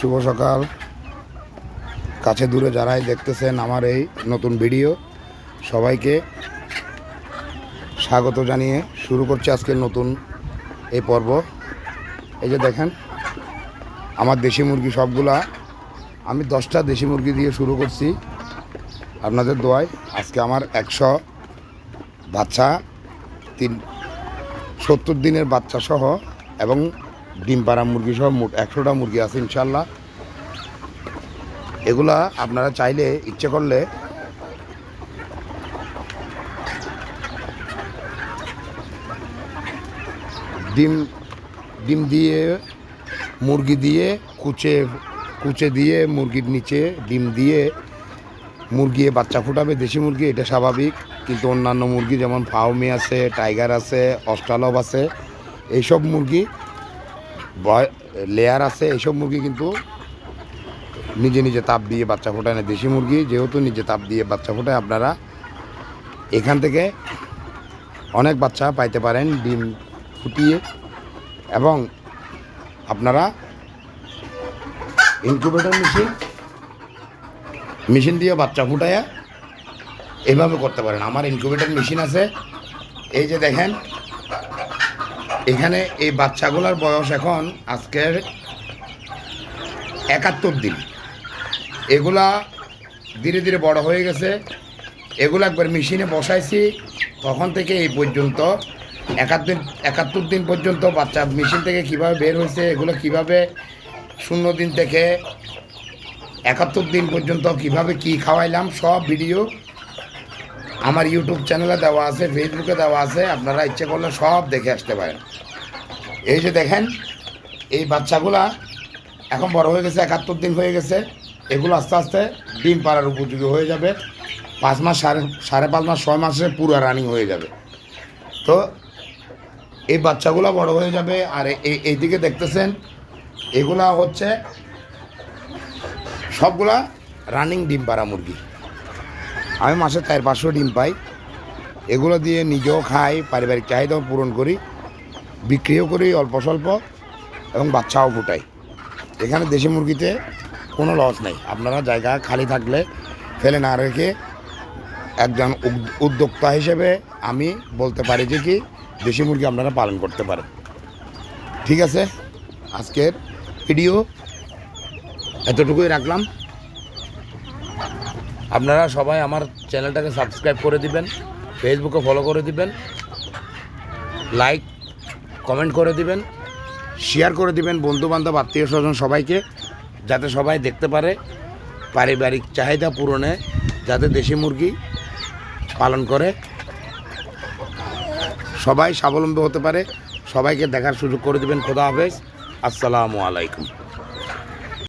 শুভ সকাল। কাছে দূরে যারাই দেখতেছেন আমার এই নতুন ভিডিও, সবাইকে স্বাগত জানিয়ে শুরু করছি আজকের নতুন এই পর্ব। এই যে দেখেন, আমার দেশি মুরগি সবগুলা, আমি দশটা দেশি মুরগি দিয়ে শুরু করছি। আপনাদের দোয়ায় আজকে আমার একশো বাচ্চা, তিন সত্তর দিনের বাচ্চা সহ এবং ডিম পাড়া মুরগি সহ মোট একশোটা মুরগি আছে ইনশাল্লাহ এগুলা আপনারা চাইলে ইচ্ছে করলে ডিম ডিম দিয়ে, মুরগি দিয়ে, কুচে কুচে দিয়ে, মুরগির নিচে ডিম দিয়ে মুরগি বাচ্চা ফুটাবে, দেশি মুরগি, এটা স্বাভাবিক। কিন্তু অন্যান্য মুরগি যেমন ফাউমি আছে, টাইগার আছে অস্ট্রালভ আছে, এইসব মুরগি লেয়ার আছে এইসব মুরগি কিন্তু নিজে নিজে তাপ দিয়ে বাচ্চা ফোটায় না। দেশি মুরগি যেহেতু নিজে তাপ দিয়ে বাচ্চা ফোটায়, আপনারা এখান থেকে অনেক বাচ্চা পাইতে পারেন ডিম ফুটিয়ে। এবং আপনারা ইনকিউবেটর মেশিন মেশিন দিয়ে বাচ্চা ফুটায়া এভাবে করতে পারেন। আমার ইনকিউবেটর মেশিন আছে। এই যে দেখেন এখানে এই বাচ্চাগুলোর বয়স এখন আজকের একাত্তর দিন। এগুলা ধীরে ধীরে বড় হয়ে গেছে। এগুলো একবার মেশিনে বসাইছি, তখন থেকে এই পর্যন্ত একাত্তর একাত্তর দিন পর্যন্ত বাচ্চা মেশিন থেকে কীভাবে বের হয়েছে, এগুলো কীভাবে শূন্য দিন থেকে একাত্তর দিন পর্যন্ত কীভাবে কি খাওয়াইলাম, সব ভিডিও আমার ইউটিউব চ্যানেলে দেওয়া আছে ফেসবুকে দেওয়া আছে, আপনারা ইচ্ছে করলে সব দেখে আসতে পারেন। এই যে দেখেন, এই বাচ্চাগুলা এখন বড় হয়ে গেছে, একাত্তর দিন হয়ে গেছে। এগুলো আস্তে আস্তে ডিম পাড়ার উপযোগী হয়ে যাবে। পাঁচ মাস, সাড়ে সাড়ে পাঁচ মাস, ছয় মাসে পুরো রানিং হয়ে যাবে। তো এই বাচ্চাগুলো বড় হয়ে যাবে, আর এই এইদিকে দেখতেছেন, এগুলা হচ্ছে সবগুলা রানিং ডিম পাড়া মুরগি। আমি মাসে চার পাঁচশো ডিম পাই। এগুলো দিয়ে নিজেও খাই, পারিবারিক চাহিদাও পূরণ করি, বিক্রিও করি অল্প স্বল্প, এবং বাচ্চাও ফুটাই। এখানে দেশি মুরগিতে কোনো লস নেই। আপনারা জায়গা খালি থাকলে ফেলে না রেখে একজন উদ- উদ্যোক্তা হিসেবে আমি বলতে পারি যে কি, দেশি মুরগি আপনারা পালন করতে পারেন। ঠিক আছে? আজকের ভিডিও এতটুকুই রাখলাম। আপনারা সবাই আমার চ্যানেলটাকে সাবস্ক্রাইব করে দিবেন ফেসবুকে ফলো করে দিবেন লাইক কমেন্ট করে দিবেন শেয়ার করে দিবেন বন্ধু বান্ধব আত্মীয় স্বজন সবাইকে, যাতে সবাই দেখতে পারে পারিবারিক চাহিদা পূরণে যাতে দেশি মুরগি পালন করে। সবাই স্বাবলম্বী হতে পারে, সবাইকে দেখার সুযোগ করে দিবেন। খোদা হাফেজ। আসসালামু আলাইকুম।